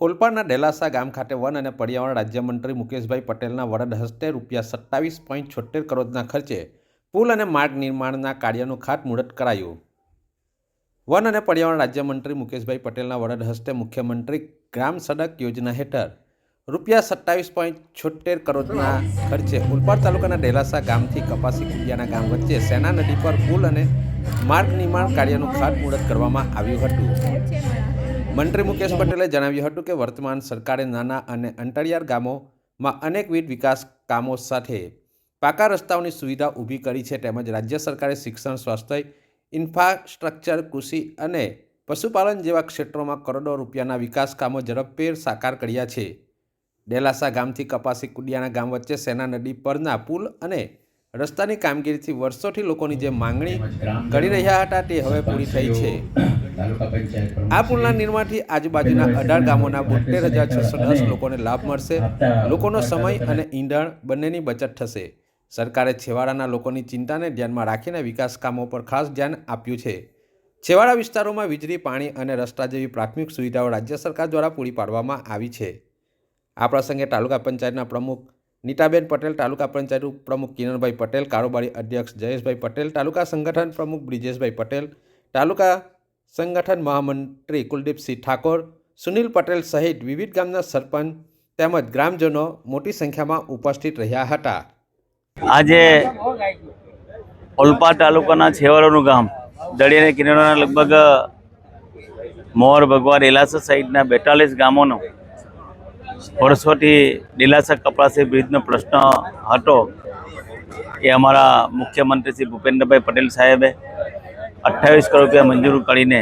ઓલપાડના ડેલાસા ગામ ખાતે વન અને પર્યાવરણ રાજ્યમંત્રી મુકેશભાઈ પટેલના વરદ હસ્તે રૂપિયા સત્તાવીસ પોઈન્ટ છોતેર કરોડના ખર્ચે પુલ અને માર્ગ નિર્માણના કાર્યનું ખાતમુહૂર્ત કરાયું. વન અને પર્યાવરણ રાજ્યમંત્રી મુકેશભાઈ પટેલના વરદ હસ્તે મુખ્યમંત્રી ગ્રામ સડક યોજના હેઠળ રૂપિયા સત્તાવીસ પોઈન્ટ છોતેર કરોડના ખર્ચે ઉલપાડ તાલુકાના ડેલાસા ગામથી કપાસી કુડિયાના ગામ વચ્ચે સેના નદી પર પુલ અને માર્ગ નિર્માણ કાર્યનું ખાતમુહૂર્ત કરવામાં આવ્યું હતું. મંત્રી મુકેશ પટેલે જણાવ્યું હતું કે વર્તમાન સરકારે નાના અને અંતરિયાળ ગામોમાં અનેકવિધ વિકાસ કામો સાથે પાકા રસ્તાઓની સુવિધા ઊભી કરી છે તેમજ રાજ્ય સરકારે શિક્ષણ, સ્વાસ્થ્ય, ઇન્ફ્રાસ્ટ્રક્ચર, કૃષિ અને પશુપાલન જેવા ક્ષેત્રોમાં કરોડો રૂપિયાના વિકાસ કામો ઝડપભેર સાકાર કર્યા છે. ડેલાસા ગામથી કપાસી કુડિયાના ગામ વચ્ચે સેના નદી પરના પુલ અને રસ્તાની કામગીરીથી વર્ષોથી લોકોની જે માંગણી કરી રહ્યા હતા તે હવે પૂરી થઈ છે. આ પુલના નિર્માણથી આજુબાજુના અઢાર ગામોના બોતેર હજાર છસો દસ લોકોને લાભ મળશે. લોકોનો સમય અને ઈંધણ બંનેની બચત થશે. સરકારે છેવાડાના લોકોની ચિંતાને ધ્યાનમાં રાખીને વિકાસ કામો પર ખાસ ધ્યાન આપ્યું છે. છેવાડા વિસ્તારોમાં વીજળી પાણી અને રસ્તા જેવી પ્રાથમિક સુવિધાઓ રાજ્ય સરકાર દ્વારા પૂરી પાડવામાં આવી છે. આ પ્રસંગે તાલુકા પંચાયતના પ્રમુખ નીતાબેન પટેલ તાલુકા પંચાયત ઉપપ્રમુખ કિરણભાઈ પટેલ કારોબારી અધ્યક્ષ જયેશભાઈ પટેલ તાલુકા સંગઠન પ્રમુખ બ્રિજેશભાઈ પટેલ તાલુકા સંગઠન મહામંત્રી કુલદીપસિંહ ઠાકોર, સુનિલ પટેલ સહિત વિવિધ ગામના સરપંચ તેમજ ગ્રામજનો મોટી સંખ્યામાં ઉપસ્થિત રહ્યા હતા. આજે ઓલપા તાલુકાના છેવાડાનું ગામ દળિયાના કિનારાના લગભગ, મોર ભગવાન એલાસા સહિતના બેતાલીસ ગામોનો વર્ષોથી ડીલાસા કપરાસી બ્રિજનો પ્રશ્ન હતો એ અમારા મુખ્યમંત્રી શ્રી ભૂપેન્દ્રભાઈ પટેલ સાહેબે અઠ્ઠાવીસ કરોડ રૂપિયા મંજૂર કરીને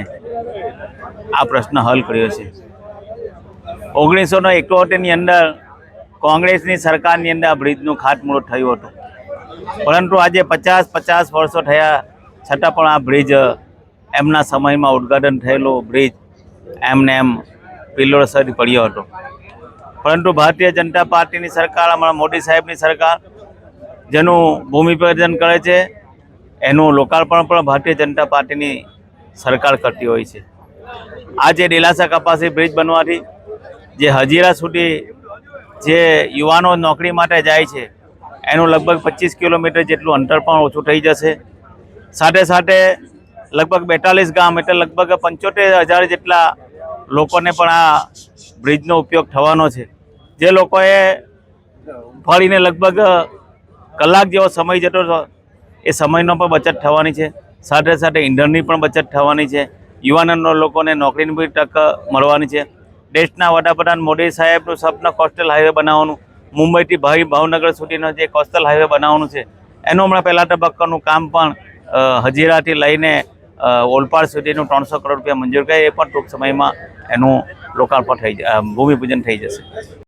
આ પ્રશ્ન હલ કર્યો છે. ઓગણીસો ને એકોતેરની અંદર કોંગ્રેસની સરકારની અંદર આ બ્રિજનું ખાતમુહૂર્ત થયું હતું. પરંતુ આજે પચાસ પચાસ વર્ષો થયા છતાં પણ આ બ્રિજ એમના સમયમાં ઉદ્ઘાટન થયેલું બ્રિજ એમને એમ પિલ્લોર પડ્યો હતો. પરંતુ ભારતીય જનતા પાર્ટીની સરકાર, અમારા મોદી સાહેબની સરકાર, જેનું ભૂમિપૂજન કરે છે એનું લોકાર્પણ પણ ભારતીય જનતા પાર્ટીની સરકાર કરતી હોય છે. આજે ડેલાસા કપાસી બ્રિજ બનવાથી જે હજીરા સુધી જે યુવાનો નોકરી માટે જાય છે, એનું લગભગ પચીસ કિલોમીટર જેટલું અંતર પણ ઓછું થઈ જશે. સાથે સાથે લગભગ બેતાલીસ ગામ એટલે લગભગ પંચોતેર હજાર જેટલા લોકોને પણ આ બ્રિજનો ઉપયોગ થવાનો છે. જે લોકોએ ફરીને લગભગ કલાક જેવો સમય જતો એ સમયનો પણ બચત થવાની છે. સાથે સાથે ઈંધણની પણ બચત થવાની છે. યુવાનો લોકોને નોકરીની બી તક મળવાની છે. દેશના વડાપ્રધાન મોદી સાહેબનું સપના કોસ્ટલ હાઈવે બનાવવાનું. મુંબઈથી ભાઈ ભાવનગર સુધીનો જે કોસ્ટલ હાઈવે બનાવવાનું છે. એનું હમણાં પહેલા તબક્કાનું કામ પણ હજીરાથી લઈને ઓલપાડ સુધીનું ત્રણસો કરોડ રૂપિયા મંજૂર કર્યા. એ પણ ટૂંક સમયમાં એનું લોકાર્પણ થઈ જાય ભૂમિપૂજન થઈ જશે.